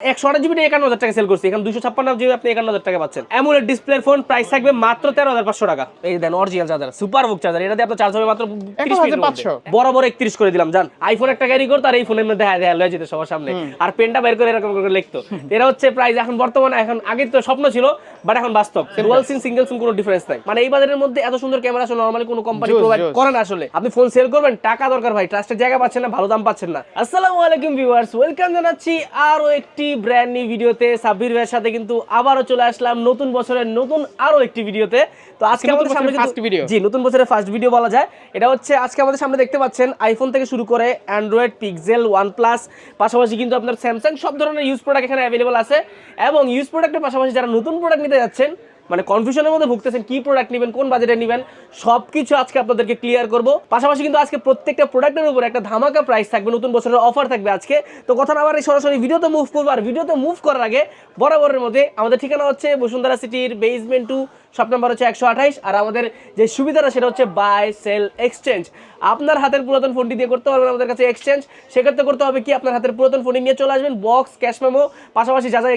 একশো জিবি একান্ন হাজার টাকা সেল করছি। এখানে দুশো ছাপ্পান্ন জিবি আপনি একান্ন হাজার টাকা পাচ্ছেন। অ্যামুলেট ফোন প্রাইস থাকবে মাত্র তেরো হাজার পাঁচশো টাকা। এই দেন original charger super book charger এটা দিয়ে আপনার চার্জ হবে মাত্র 30 মিনিটের মধ্যে। 1500 বড় বড় একত্রিশ করে দিলাম জান। আইফোন একটা ক্যারি করতো আর এই ফোনের মধ্যে হ্যাঁ হ্যাঁ লয়ে যেতে সবার সামনে। আর পেনটা বের করে এরকম করে লিখতো। এরা হচ্ছে প্রাইস এখন বর্তমানে এখন আগে তো স্বপ্ন ছিল বাট এখন বাস্তব। ডুয়াল সিম সিঙ্গেল সিম কোনো ডিফারেন্স নাই। মানে এই বাজারের মধ্যে এত সুন্দর ক্যামেরা আসলে নরমালি কোনো কোম্পানি প্রোভাইড করে না আসলে। আপনি ফোন সেল করবেন টাকা দরকার ভাই। ট্রাস্টের জায়গা পাচ্ছেন না ভালো দাম পাচ্ছেন না। আসসালামু আলাইকুম ভিউয়ার্স ওয়েলকাম জানাচ্ছি আরও একটি ব্র্যান্ড নিউ ভিডিওতে সাব্বির ভাইয়ের সাথে কিন্তু আবারও চলে আসলাম নতুন বছরের নতুন আরও একটি ভিডিওতে তো আজকে আমাদের সামনে ফার্স্ট ভিডিও জি নতুন বছরের ফার্স্ট ভিডিও বলা যায়। এটা হচ্ছে আজকে আমাদের সামনে দেখতে পাচ্ছেন আইফোন থেকে শুরু করে অ্যান্ড্রয়েড পিক্সেল ওয়ানপ্লাস পাশাপাশি কিন্তু আপনার স্যামসাং সব ধরনের ইউজ প্রোডাক্ট এখানে অ্যাভেলেবল আছে। এবং ইউজ প্রোডাক্টের পাশাপাশি যারা নতুন প্রোডাক্ট নিতে যাচ্ছেন মানে কনফিউশনের মধ্যে ভুগতেছেন, কি প্রোডাক্ট নেবেন, কোন বাজেটে নেবেন সব কিছু আজকে আপনাদেরকে ক্লিয়ার করব। পাশাপাশি কিন্তু আজকে প্রত্যেকটা প্রোডাক্টের উপর একটা ধামাকা প্রাইস থাকবে, নতুন বছরের অফার থাকবে আজকে। তো কথা না এই সরাসরি ভিডিওতে মুভ করব, আর ভিডিওতে মুভ করার আগে বরাবরের মধ্যে আমাদের ঠিকানা হচ্ছে বসুন্ধরা সিটির বেসমেন্ট টু শপ নাম্বার হচ্ছে একশো আঠাইশ, আর আমাদের যে সুবিধাটা সেটা হচ্ছে বাই সেল এক্সচেঞ্জ আপনার হাতের পুরাতন ফোনটি দিয়ে করতে পারবেন আমাদের কাছে এক্সচেঞ্জ সেক্ষেত্রে করতে হবে কি, আপনার হাতের পুরাতন ফোনটি নিয়ে চলে আসবেন বক্স ক্যাশ মেমো পাশাপাশি যা যা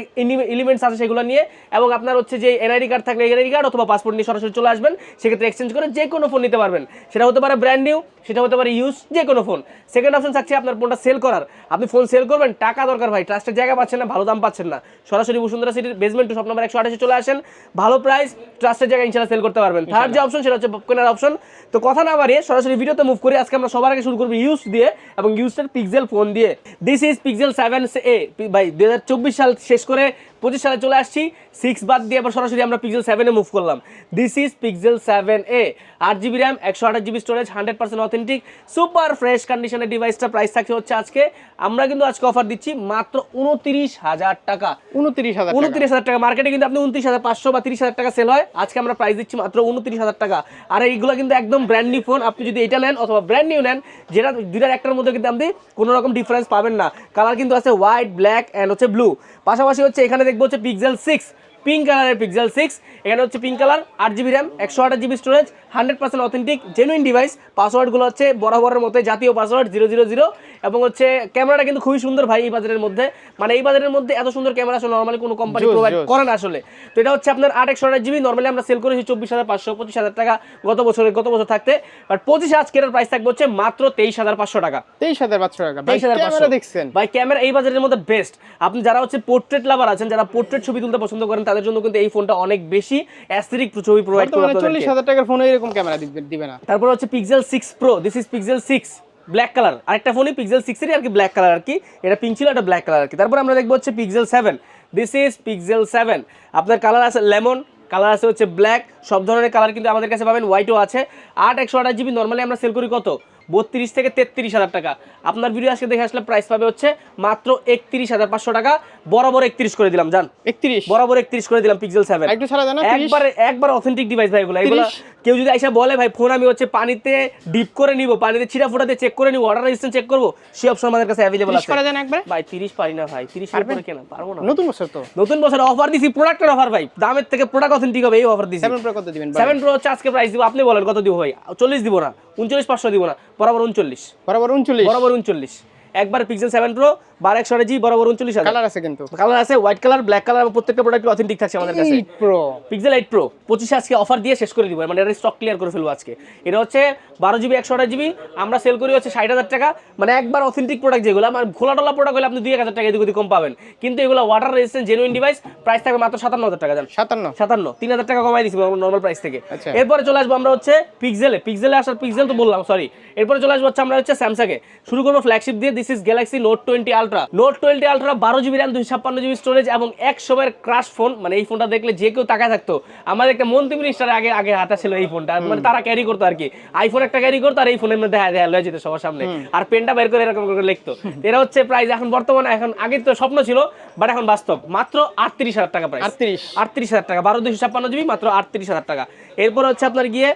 এলিমেন্টস আছে সেগুলো নিয়ে, এবং আপনার হচ্ছে যে এনআইডি কার্ড থাকলে এনআইডি কার্ড অথবা পাসপোর্ট নিয়ে সরাসরি চলে আসবেন। সেক্ষেত্রে এক্সচেঞ্জ করে যে কোনো ফোন নিতে পারবেন। সেটা হতে পারে ব্র্যান্ড নিউ সেটা হতে পারে ইউজ যে কোনো ফোন সেকেন্ড অপশন থাকছে আপনার ফোনটা সেল করার। আপনি ফোন সেল করবেন, টাকা দরকার ভাই ট্রাস্টের জায়গা পাচ্ছেন না, ভালো দাম পাচ্ছেন না। সরাসরি বসুন্ধরা সিটির বেসমেন্ট টু শপ নাম্বার একশো আঠাশে চলে আসেন। ভালো প্রাইস ট্রাস্টের জায়গায় ইনশাল্লাহ সেল করতে পারবেন। থার্ড যে অপশন সেটা হচ্ছে কেনার অপশন তো কথা না বাড়িয়ে সরাসরি ভিডিওতে মুভ করি। আজকে আমরা সবার আগে শুরু করব ইউজ দিয়ে এবং ইউসের পিক্সেল ফোন দিয়ে। This is Pixel seven A ভাই দু হাজার চব্বিশ সাল শেষ করে পঁচিশ সালে চলে আসছি। সিক্স বাদ দিয়ে আবার সরাসরি আমরা পিক্সেল সেভেনে মুভ করলাম। This is Pixel seven A আট জিবি র্যাম একশো আঠাশ GB storage hundred percent authentic super fresh কন্ডিশনের ডিভাইসটা প্রাইস থাকছে হচ্ছে আজকে। আমরা কিন্তু আজকে অফার দিচ্ছি মাত্র উনত্রিশ হাজার টাকা। উনত্রিশ হাজার উনত্রিশ হাজার টাকা। মার্কেটে কিন্তু আপনি উনত্রিশ হাজার পাঁচশো বা তিরিশ হাজার টাকা সেল হয়। আজকে আমরা প্রাইস দিচ্ছি মাত্র উনত্রিশ হাজার টাকা। আর এইগুলো কিন্তু একদম ব্র্যান্ড নিউ ফোন আপনি যদি এটা নেন অথবা ব্র্যান্ড নিউ নেন যেটা দুইটার একটার মধ্যে কিন্তু আপনি কোনো রকম ডিফারেন্স পাবেন না। কালার কিন্তু আছে হোয়াইট ব্ল্যাক অ্যান্ড হচ্ছে ব্লু পাশাপাশি হচ্ছে এখানে দেখব হচ্ছে পিক্সেল সিক্স পিঙ্ক কালারের পিক্সেল সিক্স এখানে হচ্ছে পিঙ্ক কালার আট জিবি র্যাম একশো আঠাশ GB storage hundred percent authentic genuine device পাসওয়ার্ডগুলো হচ্ছে বরাবরের মতো জাতীয় পাসওয়ার্ড জিরো জিরো জিরো এবং হচ্ছে ক্যামেরাটা কিন্তু খুবই সুন্দর ভাই এই বাজারের মধ্যে। মানে এই বাজারের মধ্যে এত সুন্দর ক্যামেরা আসলে নর্মালি কোনো কোম্পানি প্রোভাইড করে না আসলে। তো এটা হচ্ছে আপনার আট একশো আঠাশ জিবি নর্মালি আমরা সেল করেছি চব্বিশ হাজার পাঁচশো পঁচিশ হাজার টাকা গত বছরের গত বছর থাকতে। বাট পঁচিশে আজকের প্রাইস থাকবে হচ্ছে মাত্র তেইশ হাজার পাঁচশো টাকা। তেইশ হাজার পাঁচশো টাকা। তেইশ হাজার ক্যামেরা দেখছেন। ভাই ক্যামেরা এই বাজারের মধ্যে বেস্ট আপনি যারা হচ্ছে পোর্ট্রেট লাভার আছেন যারা পোর্ট্রেট ছবি তুলতে পছন্দ করেন তাদের জন্য কিন্তু এই ফোনটা অনেক বেশি অ্যাস্থেটিক ছবি প্রোভাইড করে চল্লিশ হাজার টাকার ফোনে এরকম ক্যামেরা দিবে না। তারপর হচ্ছে Pixel six pro this is Pixel six black colour আরেকটা ফোনই পিক্সেল সিক্সেরই আর কি ব্ল্যাক কালার আর কি। এটা পিঙ্ক ছিল, এটা ব্ল্যাক কালার আর কি। তারপর আমরা দেখব হচ্ছে Pixel seven this is Pixel seven আপনার কালার আছে লেমন কালার আছে হচ্ছে ব্ল্যাক সব ধরনের কালার কিন্তু আমাদের কাছে পাবেন। হোয়াইটও আছে। আট একশো আঠাশ জিবি নর্মালি আমরা সেল করি কত? বত্রিশ থেকে তেত্রিশ হাজার টাকা। আপনার ভিডিও আজকে দেখে আসলে প্রাইস পাবে হচ্ছে মাত্র একত্রিশ হাজার পাঁচশো টাকা। বরাবর একত্রিশ করে দিলাম জান। একত্রিশ? বরাবর একত্রিশ করে দিলাম পিক্সেল সেভেন একটু ছাড়া দেন একবার একবার অথেন্টিক ডিভাইস ভাই এগুলো। এগুলো কেউ যদি আইসা বলে ভাই ফোন আমি হচ্ছে পানিতে ডিপ করে নিব পানিতে ছিটা ফোটা দিয়ে চেক করে নিব ওয়াটার রেজিস্ট্যান্স চেক করব সেই অপশন আমাদের কাছে অ্যাভেলেবল আছে। করা একবার? ভাই 30 পারি না ভাই 30 এর পারবেন? কেনা পারব না। নতুন বছর তো। নতুন বছর অফার দিছি প্রোডাক্টের অফার ভাই। দামের থেকে প্রোডাক্ট অথেন্টিক হবে এই অফার দিছি। সেভেন প্রো কত দিবেন? ভাই? সেভেন প্রো হচ্ছে আজকে প্রাইস দিব আপনি বলেন কত দিব ভাই? চল্লিশ দিব না উনচল্লিশ পাঁচশো দিব না। বরাবর উনচল্লিশ। বরাবর উনচল্লিশ। বরাবর উনচল্লিশ। একবার পিক্সেল সেভেন প্রো বারো একশো জি বরাবর উনচল্লিশ কালার আছে কিন্তু। কালার আছে হোয়াইট কালার ব্ল্যাক কালার এবং প্রত্যেকটা প্রোডাক্ট অথেন্টিক থাকছে আমাদের কাছে। প্রো পিক্সেল এইট প্রো পঁচিশে আজকে অফার দিয়ে শেষ করে দিব। মানে এটা স্টক ক্লিয়ার করে ফেলব আজকে। এটা হচ্ছে বারো জিবি একশো আঠাশ জিবি আমরা সেল করি হচ্ছে ষাট হাজার টাকা। মানে একবার অথেন্টিক প্রোডাক্ট যেগুলো মানে খোলা টোলা প্রোডাক্ট হলে আপনি দুই এক হাজার টাকা এদিক কম পাবেন। কিন্তু এগুলো water resistant genuine device price থাকবে মাত্র সাতান্ন হাজার টাকা জান। সাতান্ন। সাতান্ন তিন হাজার টাকা কমাই দিচ্ছি নর্মাল প্রাইস থেকে। আচ্ছা। এরপরে চলে আসব আমরা হচ্ছে পিক্সেলে পিক্সেলে আসার পিক্সেল তো বললাম সরি এরপরে চলে আসব হচ্ছে আমরা হচ্ছে স্যামসাংয়ে শুরু করব ফ্ল্যাগশিপ দিয়ে this is Galaxy Note twenty ultra Note twenty ultra বারো জিবি র্যাম দুশো ছাপ্পান্ন জিবি স্টোরেজ এবং এক সময়ের ক্রাশ ফোন মানে এই ফোনটা দেখলে যে কেউ তাকায় থাকতো। আমাদের একটা মন্ত্রী মিনিস্টার আগে আগে হাতা ছিল এই ফোনটা মানে তারা ক্যারি করতো আর কি। আইফোন একটা ক্যারি করতো আর এই ফোনের মধ্যে হ্যাঁ লয়ে যেত সবার সামনে। আর পেনটা বের করে এরকম করে লিখতো। এরা হচ্ছে প্রাইস এখন বর্তমানে এখন আগে তো স্বপ্ন ছিল বাট এখন বাস্তব। মাত্র আটত্রিশ হাজার টাকা প্রাইস আটত্রিশ। আটত্রিশ হাজার টাকা। বারো দুশো ছাপ্পান্ন জিবি মাত্র আটত্রিশ হাজার টাকা। এরপর হচ্ছে আপনার গিয়ে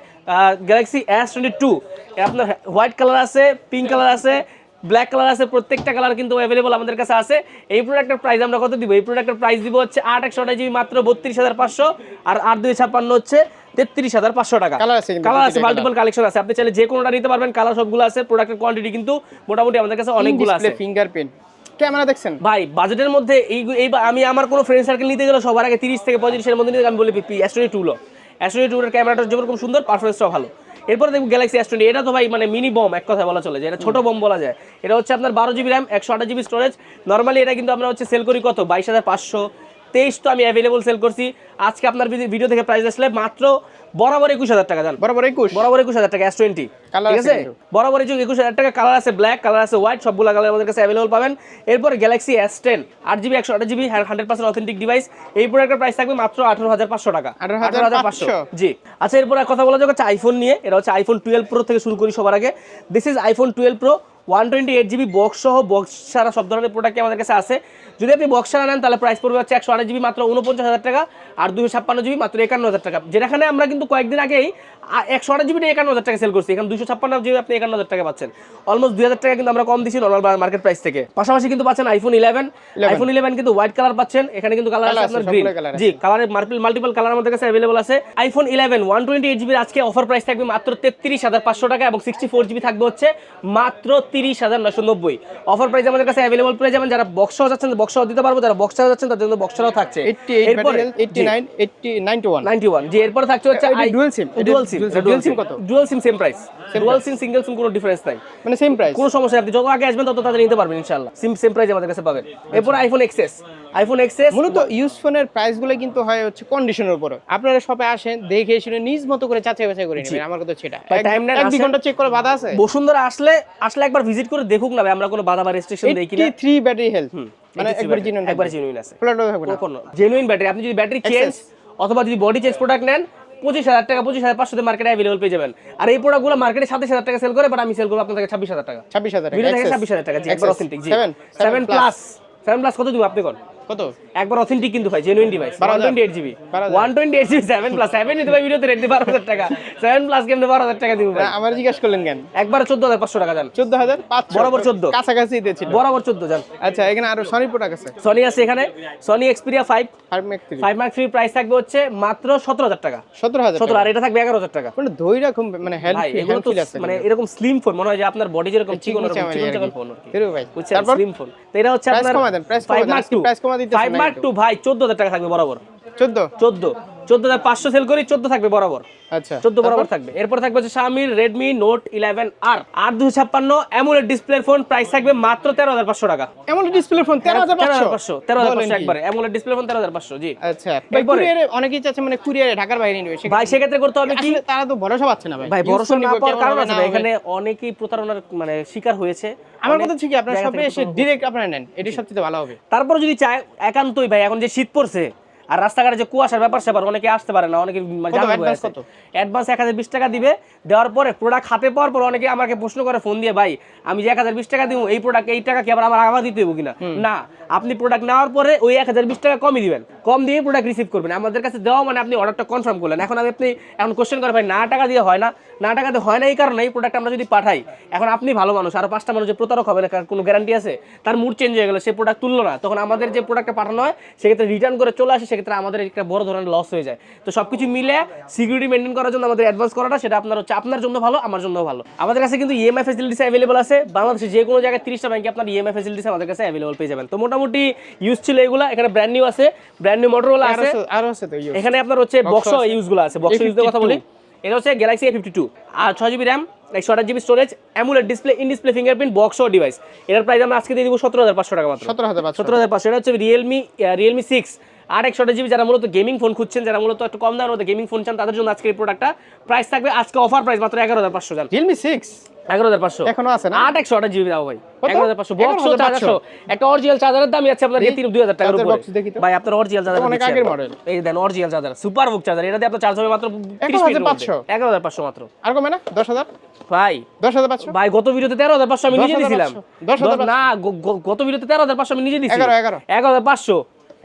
গ্যালাক্সি এস টোয়েন্টি টু আপনার হোয়াইট কালার আছে পিঙ্ক কালার আছে ব্ল্যাক কালার আছে প্রত্যেকটা কালার কিন্তু অ্যাভেলেবল আমাদের কাছে আছে। এই প্রোডাক্টের প্রাইস আমরা কত দিব? এই প্রোডাক্টের প্রাইস দিব হচ্ছে আট একশো জিবি মাত্র বত্রিশ হাজার পাঁচশো আর আট দুই ছাপ্পান্ন হচ্ছে তেত্রিশ হাজার পাঁচশো টাকা। Colour আছে কালার আছে মাল্টিপল কালেকশন আছে। আপনি চাইলে যে কোনোটা নিতে পারবেন কালার সবগুলো আছে প্রোডাক্টের কোয়ান্টিটি কিন্তু মোটামুটি আমাদের কাছে অনেকগুলো আছে। ফিঙ্গারপ্রিন্ট ক্যামেরা দেখছেন? ভাই বাজেটের মধ্যে এই এই আমি আমার কোনো ফ্রেন্ড সার্কেল নিতে গেলে সবার আগে তিরিশ থেকে পঁয়ত্রিশের মধ্যে নিতে আমি বলি পি অ্যাস্ট্রোনি টুলো অ্যাস্ট্রোনি টুলের ক্যামেরাটা যেরকম সুন্দর পারফরমেন্সটাও ভালো। এরপরে দেখব গ্যালাক্সি এস টোয়েন্টি এটা তো ভাই মানে মিনি বম এক কথা বলা চলে যায়। এটা ছোট বম বলা যায়। এটা হচ্ছে আপনার বারো জিবি র্যাম একশো আঠাশ জিবি স্টোরেজ নর্মালি এটা কিন্তু আমরা হচ্ছে সেল করি কত? বাইশ হাজার পাঁচশো। তেইশ তো আমি অ্যাভেলেবল সেল করছি। আজকে আপনার ভিডিও থেকে প্রাইস আসলে মাত্র বরাবর একুশ হাজার টাকা জান। বরাবর একুশ? বরাবর একুশ হাজার টাকা এস টোয়েন্টি ঠিক আছে বরাবর একুশ হাজার টাকা কালার আছে ব্ল্যাক কালার আছে হোয়াইট সবগুলো কালার আমাদের কাছে অ্যাভেলেবল পাবেন। এরপর গ্যালাক্সি এস টেন আট জিবি একশো আট GB hundred percent authentic device এই প্রোডাক্টের প্রাইস থাকবে মাত্র আঠারো হাজার পাঁচশো টাকা। 18,500 জি। আচ্ছা এরপর কথা বলা যাক হচ্ছে আইফোন নিয়ে। এটা হচ্ছে আইফোন টুয়েলভ প্রো থেকে শুরু করি সবার আগে। This is iPhone twelve pro one twenty eight GB box সহ বক্স ছাড়া সব ধরনের প্রোডাক্ট আমাদের কাছে আছে? যদি আপনি বক্স ছাড়া নেন তাহলে প্রাইস পড়বে হচ্ছে একশো আট জিবি মাত্র উনপঞ্চাশ হাজার টাকা। আর দুশো ছাপ্পান্ন জিবি মাত্র একান্ন হাজার টাকা। যেখানে আমরা কিন্তু কয়েকদিন আগেই একশো আঠাশ জিবিটা একান্ন হাজার টাকা সেল করছি। এখানে দুশো ছাপ্পান্ন জিবি আপনি একান্ন হাজার টাকা পাচ্ছেন। অলমোস্ট দুই হাজার টাকা কিন্তু আমরা কম দিচ্ছি নর্মাল মার্কেট প্রাইস থেকে। পাশাপাশি কিন্তু পাচ্ছেন আইফোন ইলেভেন আইফোন ইলেভেন কিন্তু হোয়াইট কালার পাচ্ছেন। এখানে কিন্তু কালার আছে আপনার গ্রিন জি কালারের মাল্টিপল মাল্টিপল কালার আমাদের কাছে অ্যাভেলেবল আছে। IPhone eleven one twenty eight জিবির আজকে অফার প্রাইস থাকবে মাত্র তেত্রিশ হাজার পাঁচশো টাকা এবং সিক্সটি ফোর জিবি থাকবে হচ্ছে মাত্র তিরিশ হাজার নশো নব্বই। অফার প্রাইস আমাদের কাছে অ্যাভেলেবল পেয়ে যাবেন। যারা বক্সও যাচ্ছেন বক্সও দিতে পারব। যারা বক্সাও যাচ্ছেন তাদের জন্য বক্সারও থাকছে। এরপরে eighty nine eighty ninety one ninety one G এরপরে থাকছে হচ্ছে dual SIM, ডুয়াল সিম কত? Dual SIM same price dual SIM single SIM কোনো ডিফারেন্স নাই. মানে সেম প্রাইস কোনো সমস্যা আপনি যত আগে আসবেন তত তাড়াতাড়ি নিতে পারবেন ইনশাআল্লাহ। সিম সেম প্রাইস আমাদের কাছে পাবেন। এরপর আইফোন এক্সএস আইফোন এক্সএস মূলত ইউজ ফোনের প্রাইসগুলো কিন্তু হয় হচ্ছে কন্ডিশনের উপর। আপনারা শপে আসেন দেখে শুনে নিজ মতো করে যাচাই বাছাই করে নেবেন আমার কথা সেটা ভাই, এক- এক ঘণ্টা চেক করে বাধা আছে? বসুন্ধরা আসলে আসলে একবার ভিজিট করে দেখুক না ভাই, আমরা কোনো বাধা বা রেস্ট্রিকশন দেই কিনা। 83 ব্যাটারি হেলথ মানে একবার জেনুইন আছে। জেনুইন ব্যাটারি আপনি যদি ব্যাটারি চেঞ্জ অথবা যদি বডি চেঞ্জ প্রোডাক্ট নেন পঁচিশ হাজার টাকা পঁচিশ হাজার পাঁচশো মার্কেটে অ্যাভেলেবল পেয়ে যাবেন। আর এই প্রোডাক্টগুলো মার্কেটে সাতাশ হাজার টাকা সেল করে বাট আমি সেল করব আপনাদের ছাব্বিশ হাজার টাকা। 26000 টাকা ভিডিও থেকে Access। ছাব্বিশ হাজার টাকা জি সেভেন প্লাস সেভেন প্লাস কত দিব আপনি কত? একবার অথেন্টিক কিন্তু ভাই জেনুইন ডিভাইস বারো ওয়ান হাজার। টোয়েন্টি এইট জিবি বারো হাজার। One twenty eight GB seven plus seven নিতে ভাই ভিডিওতে রেট বারো হাজার টাকা। সেভেন প্লাস কেমনি বারো হাজার টাকা দিব ভাই। আমার জিজ্ঞাসা করলেন কেন? একবার চোদ্দ হাজার পাঁচশো টাকা যান 14500 বরাবর 14 কাছাকাছি দিয়েছিল বরাবর চোদ্দ যান আচ্ছা এখানে আরও সনি প্রোডাক্ট আছে। সনি আছে এখানে। Sony Xperia five 5 mark 3 five mark three price থাকবে হচ্ছে মাত্র সতেরো হাজার টাকা। 17000 সতেরো আর এটা থাকবে এগারো হাজার টাকা। মানে দইরা খুব মানে ভাই এগুলো তো মানে এরকম স্লিম ফোন মনে হয় যে আপনার বডি যেরকম চিকন চিকন ফোন আর কি। ভাই। স্লিম ফোন তো এটা হচ্ছে আপনার দেন, কমায় 5 দেন, মার্ক আজকে 2 price কমা দিতেছেন 5 না মার্ক একটু। 2 ভাই 14000 টাকা থাকবে বরাবর। 14 14 14500 সেল করি 14 থাকবে বরাবর। আচ্ছা। 14 বরাবর থাকবে। এরপর থাকবে হচ্ছে Xiaomi Redmi Note 11R আর 256 AMOLED ডিসপ্লে ফোন প্রাইস থাকবে মাত্র 13500 টাকা। এমন ডিসপ্লে ফোন 13500 13500 13500 একবারে। AMOLED ডিসপ্লে ফোন 13500 জি। আচ্ছা এরপরে? কুরিয়ারে অনেকেই চাচ্ছে মানে কুরিয়ারে ঢাকার বাইরে নিবে। ভাই সেক্ষেত্রে করতে হবে কি? তারা তো ভরসা পাচ্ছে না ভাই। ভাই ভরসা করে না পাওয়ার কারণ আছে। এখানে অনেকেই প্রতারণার মানে শিকার হয়েছে। আমার কথা আপনার শপে এসে ডিরেক্ট আপনারা নেন এটি সবচেয়ে ভালো হবে। তারপরে যদি চায় একান্তই ভাই এখন যে শীত পড়ছে আর রাস্তাঘাটে যে কুয়াশার ব্যাপার স্যাপার অনেকে আসতে পারে না অনেকে অ্যাডভান্স এক হাজার বিশ টাকা দিবে দেওয়ার পরে প্রোডাক্ট হাতে পাওয়ার পর অনেকে আমাকে প্রশ্ন করে ফোন দিয়ে ভাই আমি যে এক হাজার বিশ টাকা দিব এই প্রোডাক্ট এই টাকা কি আবার আমার আবার দিতে দেবো কিনা? না আপনি প্রোডাক্ট নেওয়ার পরে ওই এক হাজার বিশ টাকা কমই দিবেন। কম দিয়ে প্রোডাক্ট রিসিভ করবেন। আমাদের কাছে দেওয়া মানে আপনি অর্ডারটা কনফার্ম করলেন। এখন আমি আপনি এখন কোশ্চেন করে ভাই, না টাকা দিয়ে হয় না? না টাকা দিয়ে হয় না এই কারণে এই প্রোডাক্ট আমরা যদি পাঠাই, এখন আপনি ভালো মানুষ, আর পাঁচটা মানুষ যে প্রতারক হবে না, কার কোনো গ্যারান্টি আছে? তার মুড চেঞ্জ হয়ে গেল, সে প্রোডাক্ট তুললো না। তখন আমাদের যে প্রোডাক্টটা পাঠানো হয়, সেক্ষেত্রে রিটার্ন করে চলে আসে, সেক্ষেত্রে আমাদের একটা বড় ধরনের লস হয়ে যায়। তো সব কিছু মিলে সিকিউরিটি মেনটেন করার জন্য আমাদের অ্যাডভান্স করাটা, সেটা আপনার হচ্ছে আপনার জন্য ভালো, আমার জন্য ভালো। আমাদের কাছে কিন্তু ইএমআই ফেসিলিটিস অ্যাভেলেবল আছে। বাংলাদেশে যে কোনো জায়গায় তিরিশটা ব্যাংকে আপনার ইএমআই ফেসিলিটিস আমাদের কাছে অ্যাভেলেবল পেয়ে যাবেন। তো মোটামুটি ইউজ ছিল এগুলো। এখানে ব্র্যান্ড নিউ আছে। ব্র্যান্ড নিউ মোটরোলা আছে। আরও আছে তো। এখানে আপনার হচ্ছে বক্স আছে। ইউজগুলো আছে। বক্স ইউজের কথা বলি। এটা হচ্ছে গ্যালাক্সি এ ফিফটি টু আর ছয় জিবি র্যাম একশো আঠাশ GB storage AMOLED display in display fingerprint box O device এটার প্রাইস আমরা আজকে দিয়ে দিব সতেরো হাজার পাঁচশো টাকা মাত্র। 17500 সতেরো হাজার পাঁচশো। এটা হচ্ছে রিয়েলমি রিয়েলমি সিক্স আর একশো আঠাশ জিবি যারা মূলত গেমিং ফোন খুঁজছেন যারা মূলত একটু কম দামের মধ্যে গেমিং ফোন চান তাদের জন্য আজকে এই প্রোডাক্টটা প্রাইস থাকবে আজকে অফার প্রাইস মাত্র এগারো হাজার পাঁচশো জান। Realme 6 এগারো হাজার পাঁচশো। এখনও আছে না? আট একশো আঠাশ জিবি দাও ভাই। এগারো হাজার পাঁচশো বক্স 11,500 একটা অরিজিনাল চার্জারের দাম যাচ্ছে আপনার তিন দুই হাজার টাকার উপরে। box দেখি তো। ভাই আপনার অরিজিনাল চার্জার অনেক আগের model। এই দেন অরিজিনাল চার্জার সুপার বুক চার্জার। এটা দিয়ে আপনার চার্জ হবে মাত্র তিরিশ মিনিট 11,500 এগারো হাজার পাঁচশো। মাত্র। আর কমে না? 10000 ভাই 10500 ভাই গত ভিডিওতে তেরো হাজার পাঁচশো আমি নিজে 10,500 দিয়েছিলাম না গত ভিডিওতে তেরো হাজার পাঁচশো আমি নিজে দিয়েছি 11, 11 এগারো হাজার পাঁচশো।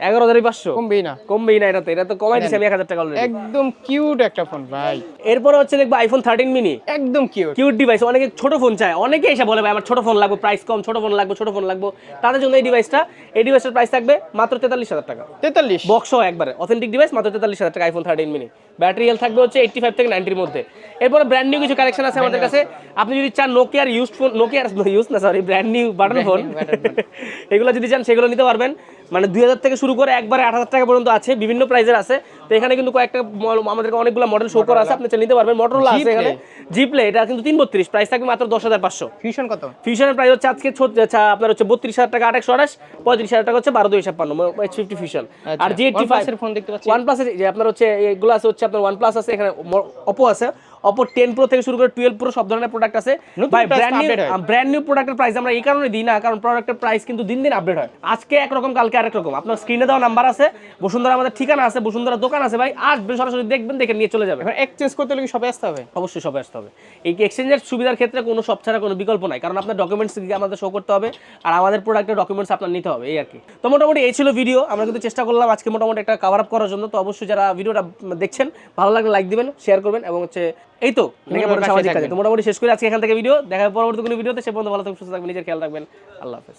এগারো হাজার পাঁচশো। কমবেই না। কমবেই না এটাতে। এটা তো কমাই দিচ্ছি আমি এক হাজার টাকা একদম কিউট একটা ফোন ভাই। এরপরে হচ্ছে দেখব আইফোন থার্টিন মিনি একদম কিউট কিউট ডিভাইস অনেকে ছোট ফোন চায়। অনেকে এসে বলে ভাই আমার ছোট ফোন লাগবে প্রাইস কম ছোট ফোন লাগবে ছোট ফোন লাগবে। তাদের জন্য এই ডিভাইসটা এই ডিভাইসের প্রাইস থাকবে মাত্র তেতাল্লিশ হাজার টাকা। তেতাল্লিশ। বক্স একবারে। অথেন্টিক ডিভাইস মাত্র তেতাল্লিশ হাজার টাকা iPhone thirteen mini battery health থাকবে হচ্ছে এইটটি ফাইভ থেকে নাইনটির মধ্যে। এরপরে ব্র্যান্ড নিউ কিছু কালেকশন আছে আমাদের কাছে। আপনি যদি চান নোকিয়ার ইউজ ফোন নোকিয়ার ইউজ না sorry brand new button phone এগুলো যদি চান সেগুলো নিতে পারবেন। মানে দুই হাজার থেকে শুরু করে একবারে আট হাজার টাকা পর্যন্ত আছে বিভিন্ন প্রাইজের আছে। তো এখানে কিন্তু কয়েকটা আমাদেরকে অনেকগুলো মডেল শো করা আছে আপনি নিতে পারবেন। মোটরোলা আছে এখানে। জিপ্লে এটা কিন্তু তিন বত্রিশ প্রাইস থাকবে মাত্র দশ হাজার পাঁচশো। ফিউশন কত? ফিউশনের প্রাইস হচ্ছে আজকে আচ্ছা, আপনার হচ্ছে বত্রিশ হাজার টাকা আঠাশশো আঠাশ পঁয়ত্রিশ হাজার টাকা হচ্ছে বারো দুই ছাপ্পান্ন এইচ ফিফটি ফিউশন আর জি এইটটি ফাইভ ফোন দেখতে পাচ্ছি। ওয়ান প্লাসের যে আপনার হচ্ছে এগুলো আছে হচ্ছে আপনার ওয়ান প্লাস আছে এখানে অপো আছে। অপো টেন প্রো থেকে শুরু করে টুয়েলভ প্রো সব ধরনের প্রোডাক্ট আছে। ভাই ব্র্যান্ড নিউ ব্র্যান্ড নিউ প্রোডাক্টের প্রাইস আমরা এই কারণে দিই না কারণ প্রোডাক্টের প্রাইস কিন্তু দিন দিন আপডেট হয়। আজকে একরকম কালকে আরেক রকম। আপনার স্ক্রিনে দেওয়া নাম্বার আছে বসুন্ধরা আমাদের ঠিকানা আছে বসুন্ধরা দোকান আছে ভাই আসবেন সরাসরি দেখবেন দেখে নিয়ে চলে যাবে এক্সচেঞ্জ করতে হলে কি সবে আসতে হবে? অবশ্যই সবাই আসতে হবে। এই এক্সচেঞ্জের সুবিধার ক্ষেত্রে কোনো সব ছাড়া কোনো বিকল্প নাই কারণ আপনার ডকুমেন্টস আমাদের শো করতে হবে আর আমাদের প্রোডাক্টের ডকুমেন্টস আপনার নিতে হবে এই আর কি। তো মোটামুটি এই ছিল ভিডিও আমরা কিন্তু চেষ্টা করলাম আজকে মোটামুটি একটা কভার আপ করার জন্য তো অবশ্যই যারা ভিডিওটা দেখছেন ভালো লাগলে লাইক দিবেন শেয়ার করবেন এবং হচ্ছে এই তো সামাজিক কাজে। তো মোটামুটি শেষ করে আজকে এখান থেকে ভিডিও দেখা পরবর্তী কোনো ভিডিওতে সে পর্যন্ত ভালো থাকবেন সুস্থ থাকবেন নিজের খেয়াল রাখবেন। আল্লাহ হাফেজ।